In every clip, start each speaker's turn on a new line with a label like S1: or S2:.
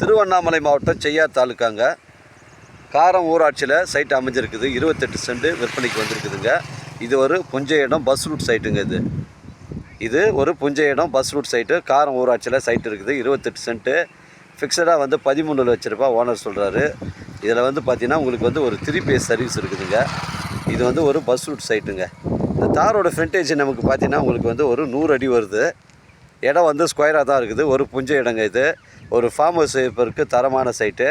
S1: திருவண்ணாமலை மாவட்டம் செய்யார் தாலுக்காங்க. காரம் ஊராட்சியில் சைட் அமைஞ்சிருக்குது. இருபத்தெட்டு சென்ட் விற்பனைக்கு வந்திருக்குதுங்க. இது ஒரு புஞ்சை இடம் பஸ் ரூட் சைட்டுங்க இது. இது ஒரு புஞ்ச இடம் பஸ் ரூட் சைட்டு. காரம் ஊராட்சியில் சைட் இருக்குது. இருபத்தெட்டு சென்ட்டு ஃபிக்ஸடாக வந்து பதிமூணு லட்ச ஓனர் சொல்கிறாரு இதில் வந்து பார்த்திங்கன்னா உங்களுக்கு வந்து ஒரு த்ரீ பேஸ் சர்வீஸ் இருக்குதுங்க. இது வந்து ஒரு பஸ் ரூட் சைட்டுங்க. இந்த தாரோட ஃப்ரண்டேஜ் நமக்கு பார்த்தீங்கன்னா உங்களுக்கு வந்து ஒரு நூறு அடி வருது. இடம் வந்து ஸ்கொயராக தான் இருக்குது. ஒரு புஞ்சை இடங்க இது. ஒரு ஃபார்ம் ஹவுஸ் இருப்பதற்கு தரமான சைட்டு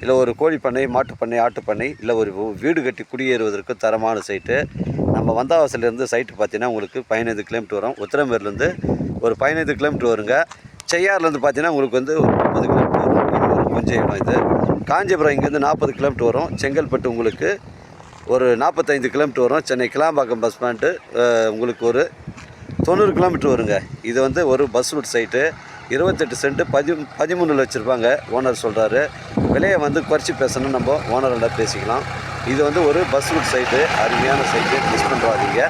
S1: இல்லை ஒரு கோழி பண்ணை மாட்டுப் பண்ணை பண்ணை இல்லை ஒரு வீடு கட்டி குடியேறுவதற்கு தரமான சைட்டு நம்ம வந்தாவாசிலேருந்து சைட்டு பார்த்தீங்கன்னா உங்களுக்கு பதினைந்து கிலோமீட்டர் வரும். உத்திரமேர்லேருந்து ஒரு பதினைந்து கிலோமீட்டர் வருங்க. செய்யார்லேருந்து பார்த்தீங்கன்னா உங்களுக்கு வந்து ஒரு முப்பது கிலோமீட்டர் வரும். இது இடம் இது. காஞ்சிபுரம் இங்கேருந்து நாற்பது கிலோமீட்டர் வரும். செங்கல்பட்டு உங்களுக்கு ஒரு நாற்பத்தைந்து கிலோமீட்டர் வரும். சென்னை கிளாம்பாக்கம் பஸ் ஸ்டாண்டு உங்களுக்கு ஒரு தொண்ணூறு கிலோமீட்டர் வருங்க. இது வந்து ஒரு பஸ் ரூட் சைட்டு இருபத்தெட்டு சென்ட்டு பதி பதிமூணில் வச்சுருப்பாங்க. ஓனர் சொல்கிறாரு விலையை வந்து குறைச்சி பேசணும் நம்ம ஓனர்கிட்ட பேசிக்கலாம். இது வந்து ஒரு பஸ் ரூட் சைட்டு அருமையான சைட்டு மிஸ் பண்ணுறாதீங்க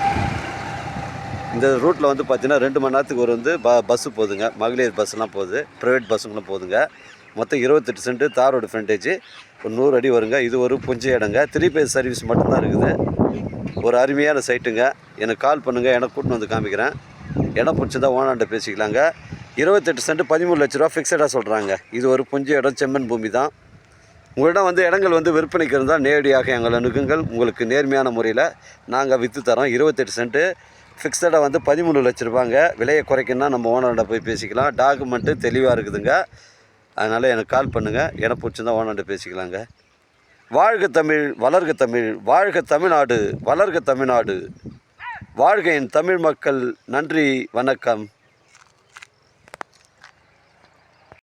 S1: இந்த ரூட்டில் வந்து பார்த்தீங்கன்னா ரெண்டு மணி நேரத்துக்கு ஒரு வந்து ப பஸ்ஸு போகுதுங்க மகளிர் பஸ்லாம் போகுது. ப்ரைவேட் பஸ்ஸுங்களும் போகுதுங்க மொத்தம் இருபத்தெட்டு சென்ட்டு தாரோட ஃப்ரண்டேஜ் ஒரு நூறு அடி வருங்க. இது ஒரு புஞ்ச இடங்க த்ரீ பேஸ் சர்வீஸ் மட்டும்தான் இருக்குது. ஒரு அருமையான சைட்டுங்க எனக்கு கால் பண்ணுங்கள் எனக்கு கூட்டின்னு வந்து காமிக்கிறேன். இடம் பிடிச்சதா ஓனாண்ட பேசிக்கலாங்க. இருபத்தெட்டு சென்ட் பதிமூணு லட்ச ரூபா ஃபிக்ஸடாக சொல்கிறாங்க இது ஒரு புஞ்சை இடம் செம்மன் பூமி தான். உங்களிடம் வந்து இடங்கள் வந்து விற்பனைக்கு இருந்தால் நேரடியாக எங்கள் அணுகுங்கள் உங்களுக்கு நேர்மையான முறையில் நாங்கள் விற்று தரோம். இருபத்தெட்டு சென்ட்டு ஃபிக்ஸடாக வந்து பதிமூணு லட்ச ரூபாங்க. விலையை குறைக்கணும்னா நம்ம ஓனர்கிட்ட போய் பேசிக்கலாம். டாக்குமெண்ட்டு தெளிவாக இருக்குதுங்க. அதனால் எனக்கு கால் பண்ணுங்கள் என பிடிச்சிருந்தா ஓனர்கிட்ட பேசிக்கலாங்க. வாழ்க தமிழ் வளர்க தமிழ் வாழ்க தமிழ்நாடு வளர்க தமிழ்நாடு. வாழ்க என் தமிழ் மக்கள். நன்றி வணக்கம்.